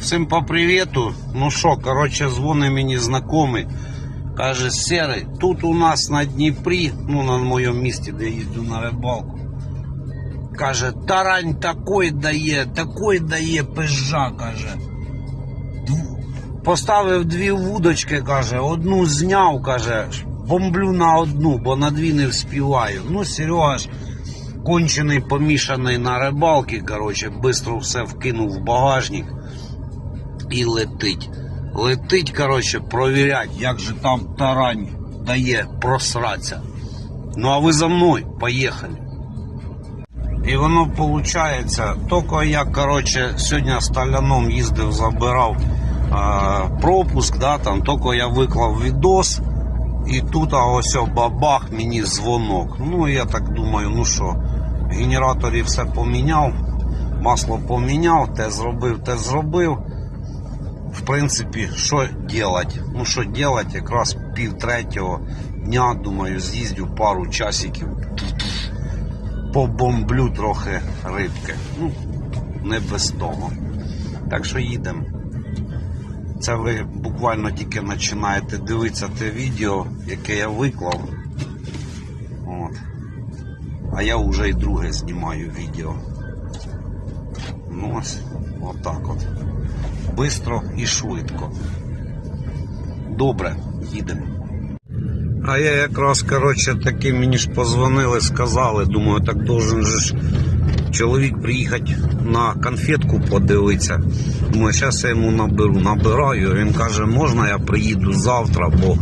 Всім по привіту. Ну що, коротше, дзвонить мені знайомий. Каже, Серий, тут у нас на Дніпрі, ну на моєму місці, де їздю на рибалку. Каже, тарань такой дає, такой дає пижа, каже. Поставив дві вудочки, каже, одну зняв, каже, бомблю на одну, бо на дві не вспіваю. Ну, Серега ж кончений помішаний на рибалки, коротше, бистро все вкинув в багажник і летить. Летить, коротше, провірять, як же там тарань дає просратися. Ну а ви за мною, поїхали. І воно виходить, тільки я, коротше, сьогодні сталяном їздив, забирав а, пропуск, да, там, тільки я виклав відос, і тут а ось о, бабах мені дзвонок. Ну, я так думаю, ну що, генераторі все поміняв, масло поміняв, те зробив, те зробив. В принципі, що делать? Ну що делать, якраз пів третього дня, думаю, з'їздю пару часиків, побомблю трохи рибки. Ну, не без того. Так що їдемо. Це ви буквально тільки починаєте дивитися те відео, яке я виклав. От. А я вже і друге знімаю відео. Ну ось, отак от. Бистро і швидко. Добре, їдемо. А я якраз, коротше, таки мені ж позвонили, сказали, думаю, так должен же ж чоловік приїхати на конфетку подивитися. Думаю, зараз я йому наберу. Набираю, він каже, можна я приїду завтра, бо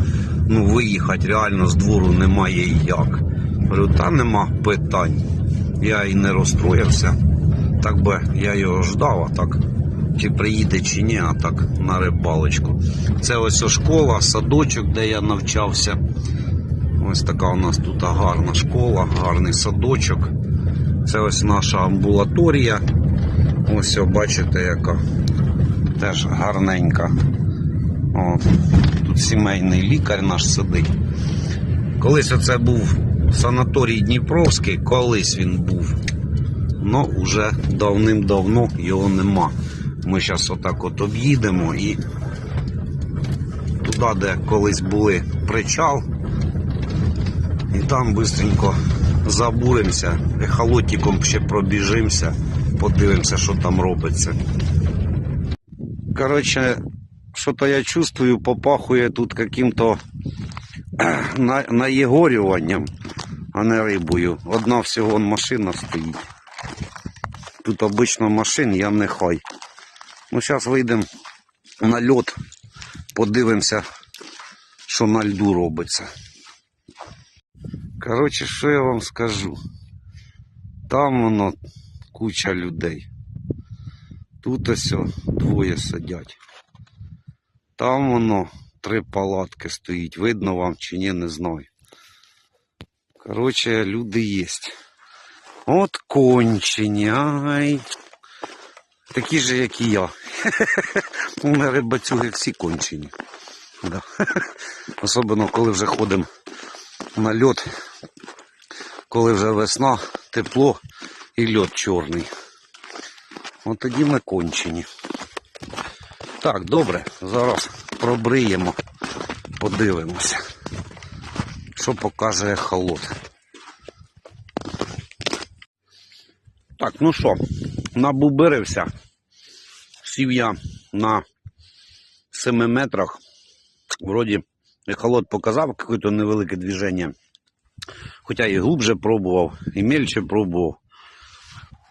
ну, виїхати реально з двору немає як. Говорю, та нема питань. Я і не розстроївся. Так би я його ждав, а так чи приїде, чи ні, а так на рибалочку. Це ось о школа, садочок, де я навчався. Ось така у нас тут гарна школа, гарний садочок. Це ось наша амбулаторія. Ось, бачите, яка теж гарненька. От. Тут сімейний лікар наш сидить. Колись оце був санаторій Дніпровський, колись він був. Ну, вже давним-давно його нема. Ми зараз отак от об'їдемо і туди, де колись були причал, і там швидко забуримося, ехолотиком ще пробіжимося, подивимося, що там робиться. Коротше, що-то я чувствую, попахує тут каким-то наєгорюванням, а не рибою. Одна всього машина стоїть. Тут обично машин, я не хай. Ну, зараз вийдемо на льот, подивимося, що на льду робиться. Коротше, що я вам скажу? Там воно куча людей. Тут ось двоє сидять. Там воно три палатки стоїть. Видно вам чи ні, не знаю. Коротше, люди є. От кончені, ай. Такі ж, як і я. У мене рибацюги всі кончені. Да. Особливо, коли вже ходимо на льот, коли вже весна, тепло і льот чорний. От тоді ми кончені. Так, добре, зараз пробриємо, подивимося, що покаже холод. Так, ну що, набубирився. Сів я на 7 метрах. Вроді ехолот показав якесь невелике движення. Хоча і глубже пробував, і мельче пробував.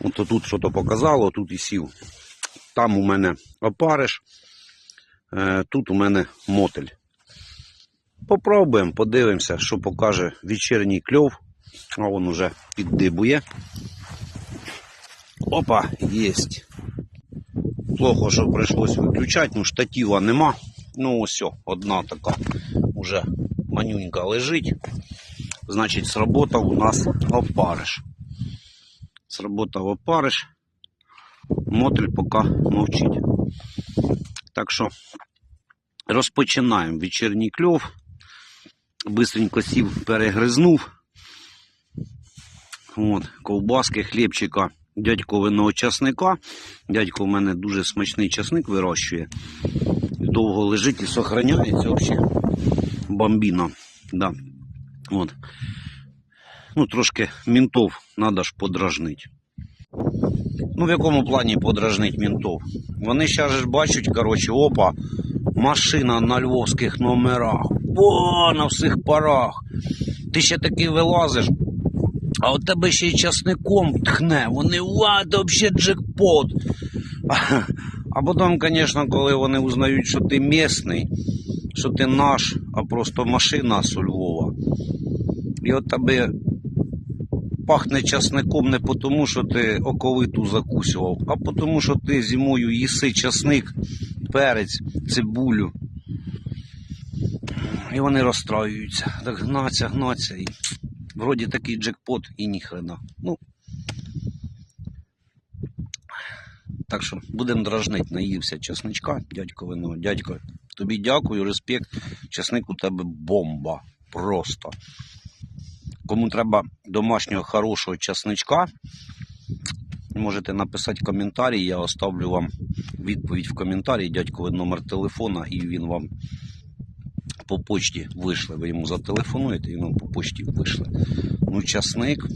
От тут щось показало, тут і сів. Там у мене опариш, е, тут у мене мотель. Попробуємо, подивимося, що покаже вечірній кльов. А він уже піддибує. Опа, єсть. Плохо, що прийшлось виключати, ну штатива нема. Ну ось, одна така уже манюнька лежить. Значить, сработав у нас опариш. Сработав опариш. Мотель поки мовчить. Так що розпочинаємо вечірній кльов. Бистренько сів, перегризнув. От, ковбаски, хлібчика дядьковиного часника. Дядько в мене дуже смачний часник вирощує. Довго лежить і сохраняється взагалі. Бомбіна. Да. От. Ну, трошки мінтов треба ж подражнити. Ну, в якому плані подражнить мінтов? Вони зараз ж бачать, коротше, опа, машина на львовських номерах. О, на всіх парах. Ти ще таки вилазиш, а у тебе ще й часником тхне. Вони ва, це взагалі джекпот. А, а потім, звісно, коли вони узнають, що ти місний, що ти наш, а просто машина з Львова. І от тебе пахне часником не тому, що ти оковиту закусював, а тому, що ти зимою їси часник, перець, цибулю. І вони розстраюються. Так гнаться, гнаться. І вроді такий джекпот і ніхрена. Ну. Так що будемо дражнити, наївся часничка, дядько вино. Дядько, тобі дякую, респект. Часник у тебе бомба. Просто. Кому треба домашнього хорошого часничка, можете написати коментарі, я оставлю вам відповідь в коментарі, дядьковий номер телефона, і він вам по почті вийшле. Ви йому зателефонуєте, він вам по почті вийшле. Ну, часник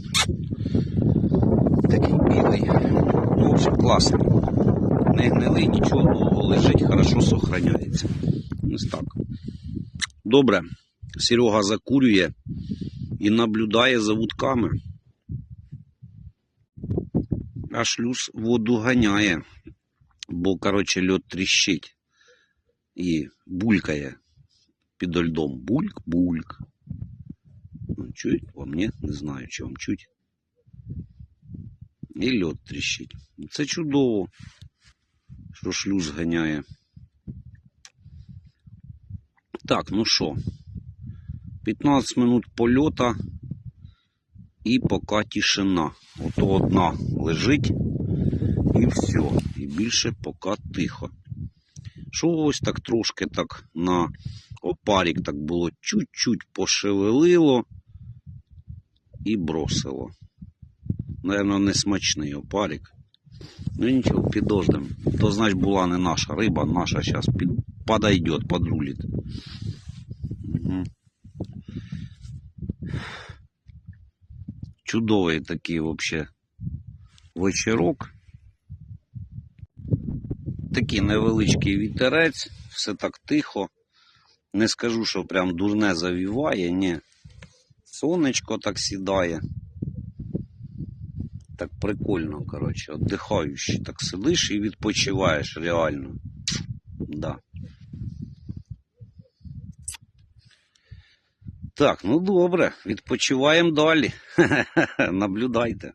такий білий. Ну, в общем, класний. Не гнилий, нічого довго лежить, хорошо сохраняється. Ось так. Добре. Серега закурює і наблюдає за вудками. А шлюз воду ганяє, бо, коротше, льод тріщить і булькає під льдом. Бульк-бульк. Ну, Чують вам, ні? Не знаю, чи вам чуть. І льод тріщить. Це чудово, що шлюз ганяє. Так, ну що, 15 минут польота і поки тишина. Ото одна лежить і все. І більше поки тихо. Що ось так трошки так на опарік так було чуть-чуть пошевелило і бросило. Наверно, не смачний опарік. Ну нічого, підождем. То значить була не наша риба, наша зараз під... подойдет, подрулит. Угу. Чудовий такий вообще вечірок. Такий невеличкий вітерець, все так тихо. Не скажу, що прям дурне завіває, ні. Сонечко так сідає. Так прикольно, коротше, віддихаючи. Так сидиш і відпочиваєш реально. Да. Так, ну добре, відпочиваємо далі. Наблюдайте.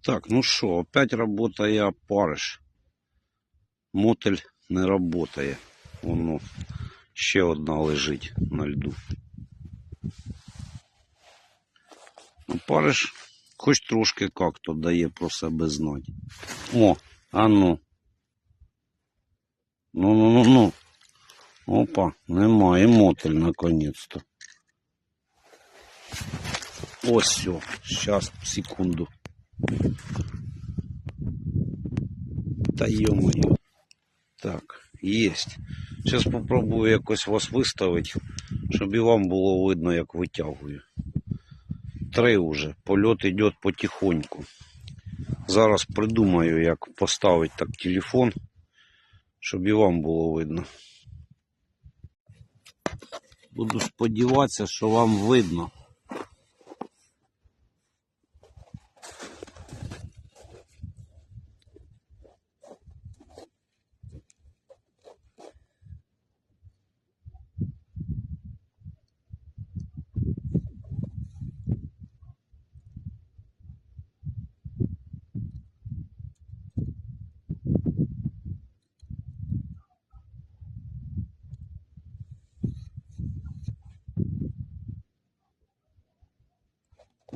Так, ну що, опять работає опариш. Мотель не работає. Воно ще одна лежить на льду. Опариш хоч трошки як-то дає про себе знати. О, а ну. Ну-ну-ну-ну. Опа, немає мотель наконец-то. Ось все. Сейчас, секунду. Та ё-моё. Так, есть. Сейчас спробую якось вас виставити, щоб і вам було видно, як витягую. Три вже. Польот йде потихоньку. Зараз придумаю, як поставити так телефон, щоб і вам було видно. Буду сподіватися, що вам видно.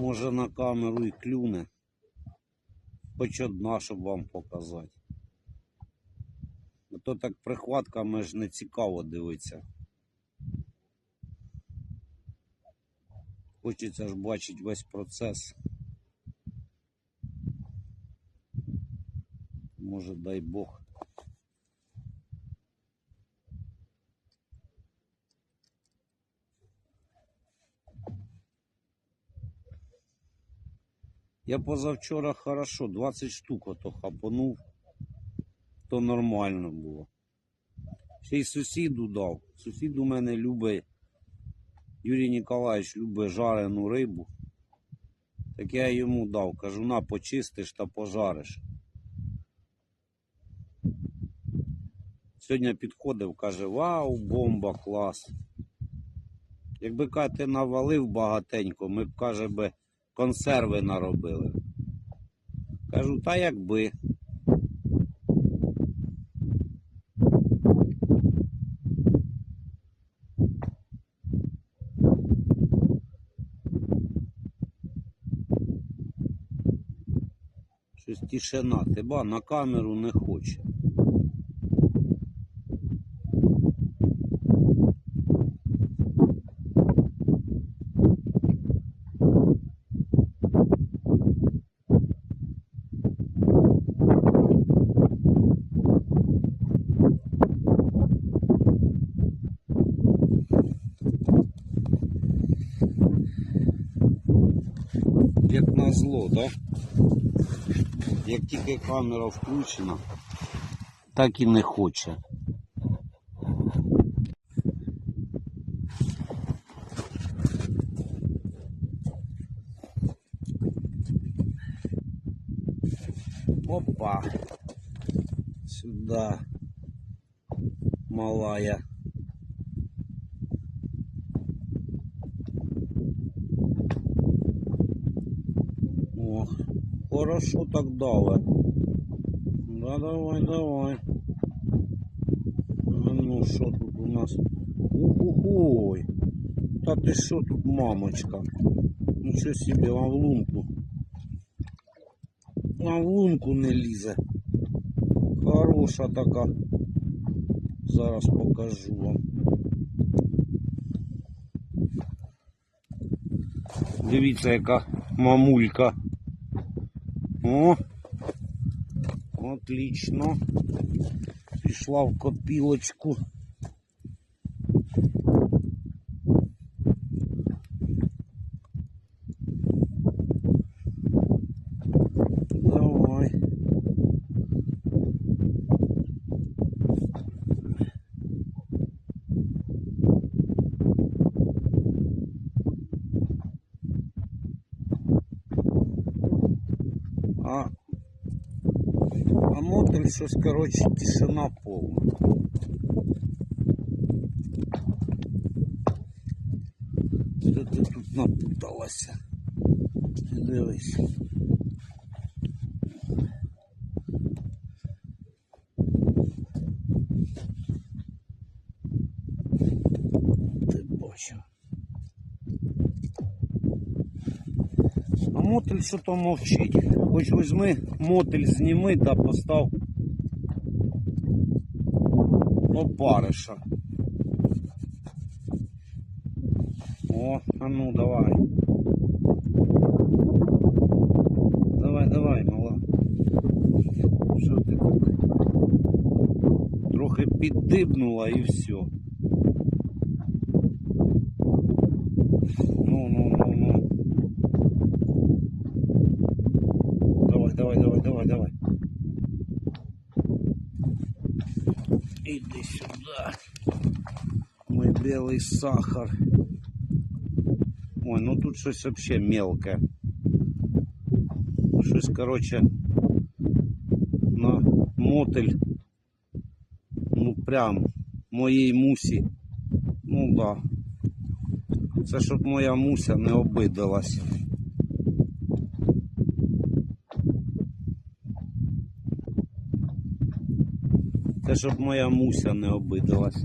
Може на камеру і клюне. Хоч одна, щоб вам показати. А то так прихватками ж не цікаво дивиться. Хочеться ж бачити весь процес. Може, дай Бог. Я позавчора хорошо, 20 штук ото хапанув, то нормально було. Ще й сусіду дав. Сусід у мене любить, Юрій Ніколаївич любить жарену рибу. Так я йому дав, кажу, на почистиш та пожариш. Сьогодні підходив, каже, вау, бомба, клас. Якби каже, ти навалив багатенько, ми б, каже, би консерви наробили. Кажу, та якби. Щось тишина, ти ба на камеру не хоче. Як назло, да? Як тільки камера включена, так і не хоче. хорошо так дали. Да давай, давай. А ну що тут у нас? Уху-хой. Та ти що тут, мамочка? Нічого собі, а в лунку. А в лунку не лізе. Хороша така. Зараз покажу вам. Дивіться, яка мамулька. О, отлично. Пішла в копілочку. Щось, коротше, тишина повна. Що ти тут напуталася? Дивись. Ти бачив. А мотель що то мовчить. Хоч візьми, мотель зніми та постав опариша. О, а ну давай. Давай, давай, мала. Що ти так? Трохи піддибнула і все. Ну, ну, ну, ну. Давай, давай, давай, давай, давай. Иди сюда. Мой белый сахар. Ой, ну тут щось вообще мелке. Щось, короче, на мотель. Ну прям моїй мусі. Ну да. Це щоб моя муся не обидалась. Це щоб моя муся не обидалась.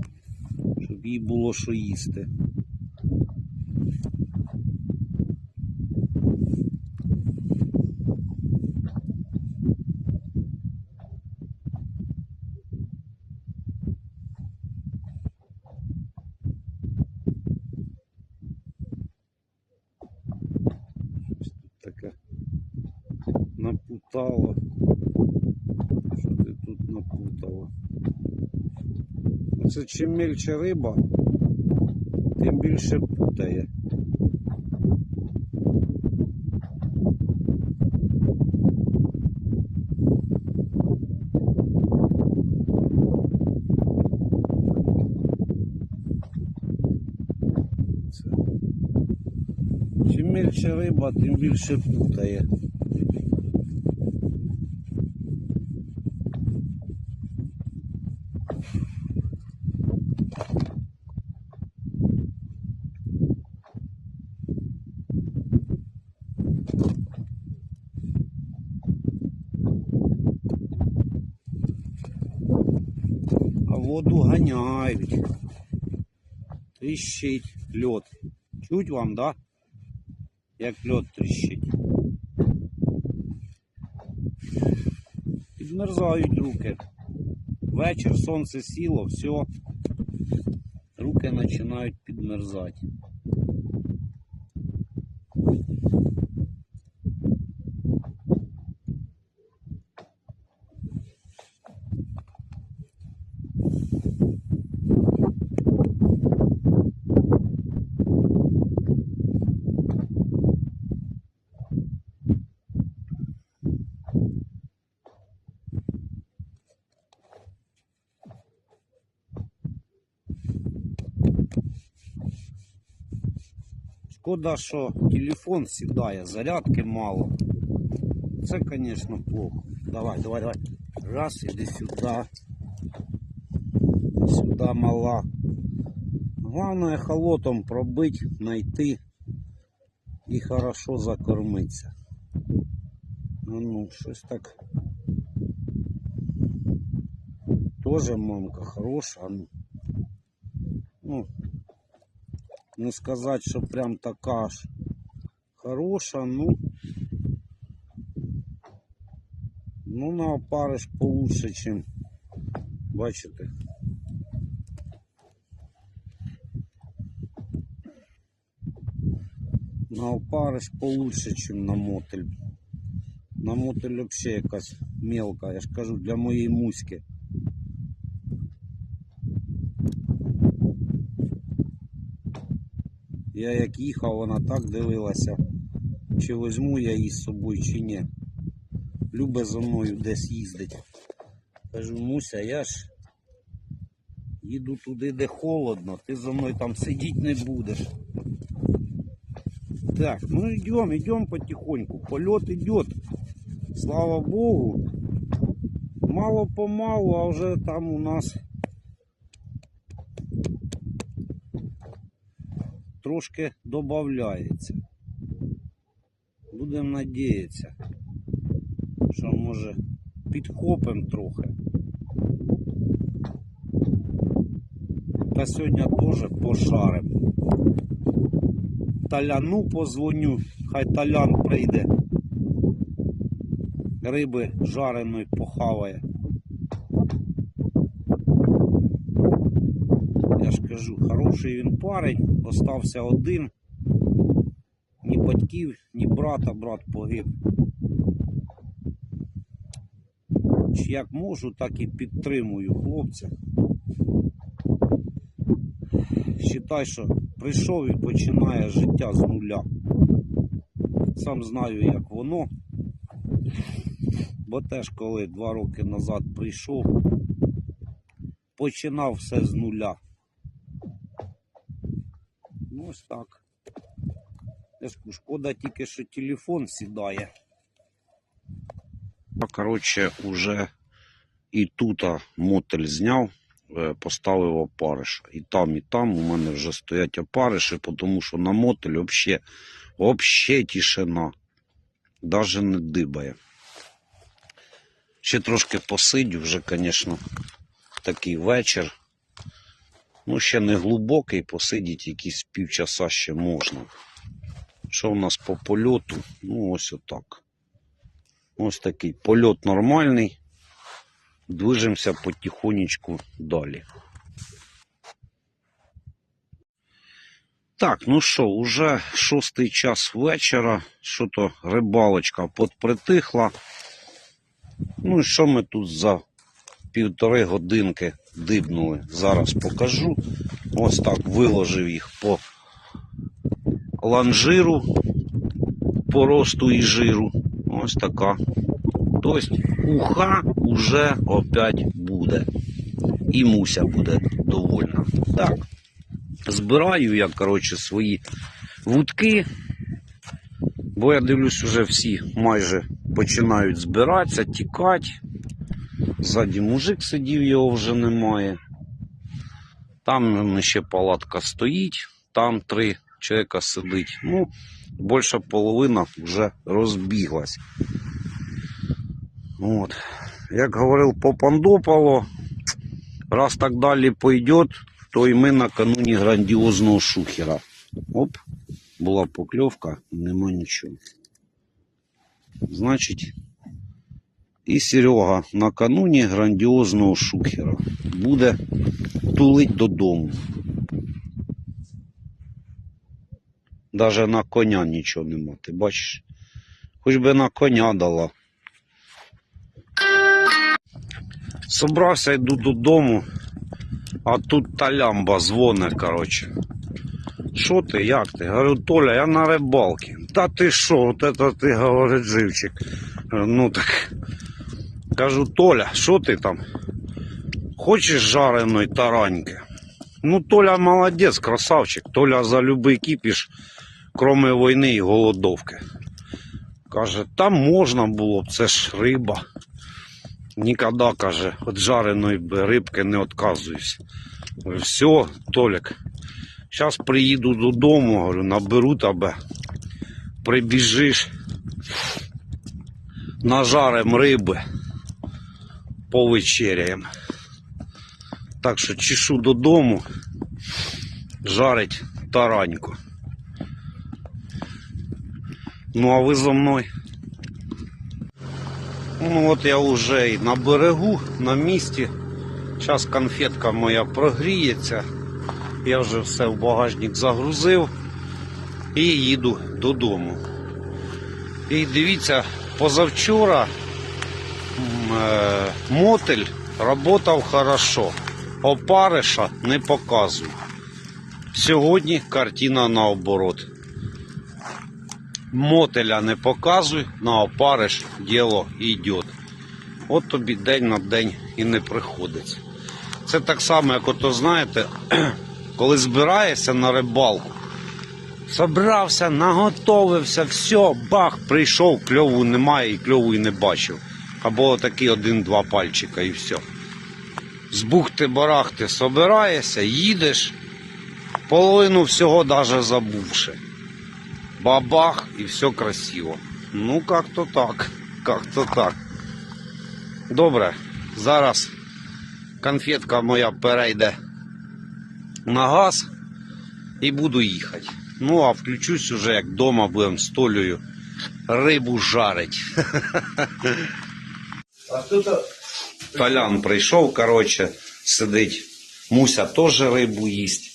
Їй було що їсти. Таке напутало. Що ти тут напутало. Це чим мельче риба, тим більше путає. Чим мельче риба, тим більше путає. А воду ганяють. Тріщить льот. Чуть вам, да? Як льот тріщить. Підмерзають руки. Вечір сонце сіло, все. Руки починають підмерзати. Шкода, що телефон сідає, зарядки мало. Це, звісно, плохо. Давай, давай, давай. Раз, іди сюди. Сюди мала. Главное холотом пробить, найти і хорошо закормитися. А ну, щось так. Тоже мамка хороша. Ну, ну не сказати, що прям така ж хороша, ну. Ну, на опариш получше, чим. Бачите. На опариш получше, чим на мотель. На мотель взагалі якась мелка, я ж кажу, для моєї муськи. Я як їхав, вона так дивилася, чи візьму я її з собою, чи ні. Любе за мною десь їздить. Кажу, Муся, я ж їду туди, де холодно, ти за мною там сидіти не будеш. Так, ну йдемо, йдемо потихоньку. Польот йде. Слава Богу. Мало помалу, а вже там у нас трошки додається. Будемо надіятися, що може підхопимо трохи. Та сьогодні теж пошарим. Таляну позвоню, хай талян прийде. Риби жареної похаває. Я ж кажу, хороший він парень, остався один. Ні батьків, ні брата, брат погиб. Чи Як можу, так і підтримую хлопця. Считай, що прийшов і починає життя з нуля. Сам знаю, як воно. Бо теж коли два роки назад прийшов, починав все з нуля. Ну, ось так. Я шкода тільки, що телефон сідає. Коротше, уже і тут мотель зняв, е, поставив опариш. І там, і там у мене вже стоять опариші, тому що на мотель взагалі, взагалі тишина. Даже не дибає. Ще трошки посидю, вже, звісно, такий вечір. Ну, ще не глибокий, посидіти якісь півчаса ще можна. Що в нас по польоту? Ну, ось отак. Ось такий польот нормальний. Движемося потихонечку далі. Так, ну що, уже шостий час вечора. Що то рибалочка подпритихла. Ну і що ми тут за півтори годинки дибнули. Зараз покажу. Ось так виложив їх по ланжиру, по росту і жиру. Ось така. Тобто уха уже опять буде. І муся буде довольна. Так. Збираю я, коротше, свої вудки. Бо я дивлюсь, уже всі майже починають збиратися, тікати. Ззаді мужик сидів, його вже немає. Там ще палатка стоїть, там три чоловіка сидить. Ну, більша половина вже розбіглась. От. Як говорив Попандополо, раз так далі пойдет, то і ми накануні грандіозного шухера. Оп, була покльовка, нема нічого. Значить, і Серега накануні грандіозного шухера буде тулить додому. Даже на коня нічого нема, ти бачиш? Хоч би на коня дала. Собрався, йду додому, а тут та лямба дзвоне, коротше. Що ти, як ти? Говорю, Толя, я на рибалці. Та ти що, от это ти, говорить, живчик. Ну так. Кажу, Толя, що ти там? Хочеш жареної тараньки? Ну, Толя молодець, красавчик. Толя за любий кіпіш, кроме війни і голодовки. Каже, там можна було б, це ж риба. Ніколи, каже, від жареної рибки не відказуюсь. Все, Толік, зараз приїду додому, говорю, наберу тебе, прибіжиш, нажарим риби, повечеряємо. Так що чешу додому, жарить тараньку. Ну а ви за мною? Ну от я вже і на берегу, на місці. Зараз конфетка моя прогріється. Я вже все в багажник загрузив і їду додому. І дивіться, позавчора мотель працював хорошо. Опариша не показую. Сьогодні картина наоборот. Мотеля не показуй, на опариш діло йде. От тобі день на день і не приходиться. Це так само, як ото знаєте, коли збираєшся на рибалку, собрався, наготовився, все, бах, прийшов, кльову немає і кльову і не бачив. Або такий один-два пальчика і все. З бухти-барахти собираєшся, їдеш, половину всього навіть забувши бабах и все красиво. Ну, как-то так. Как-то так. Добре, зараз конфетка моя перейде на газ і буду їхати. Ну, а включусь уже, як вдома будемо з рибу жарить. А кто-то Толян прийшов, коротше, сидить. Муся теж рибу їсть.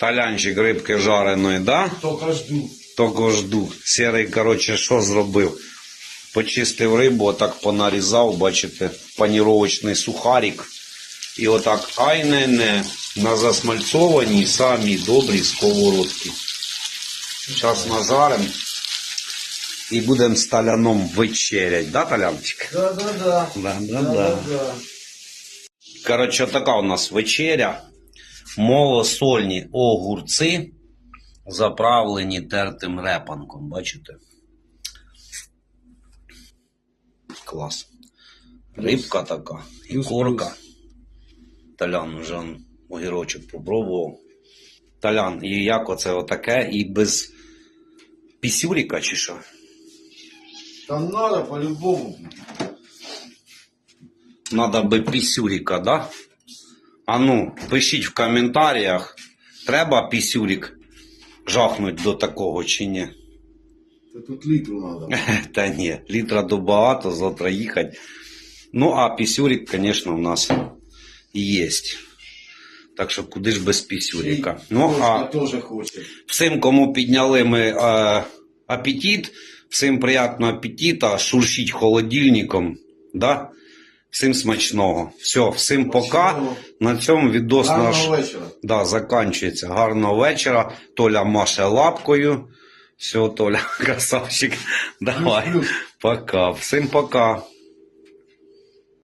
Толянчик рибки жареної, да? только жду. Того жду. Серий, коротше, що зробив? Почистив рибу, отак понарізав, бачите, паніровочний сухарик. І отак ай не не на засмальцованій самі добрі сковородки. Зараз нажарим і будемо з таляном вечерять, да, талянчик? Да, да, да. Да, да, да, да. да. Коротше, така у нас вечеря. Малосольні огурці, заправлені тертим репанком. Бачите? Клас. Рибка така, і корка. Талян вже огірочок попробував. Талян, і як оце отаке, і без пісюріка чи що? Там надо по-любому. Надо би пісюріка, да? А ну, пишіть в коментарях, треба пісюрік жахнуть до такого чи ні. Да тут литру надо. Та ні, літра до багато, завтра їхати. Ну, а пісюрік, звісно, у нас є. Так що куди ж без пісюріка. Ну, а тоже хочет. всім, кому підняли ми е, апетит, всім приятного апетита, шуршіть холодильником, да? Всім смачного. Все, всім пока. На цьому відос наш Гарного вечора. да, заканчується. Гарного вечора. Толя маше лапкою. Все, Толя, красавчик. Давай. Пока. Всім пока.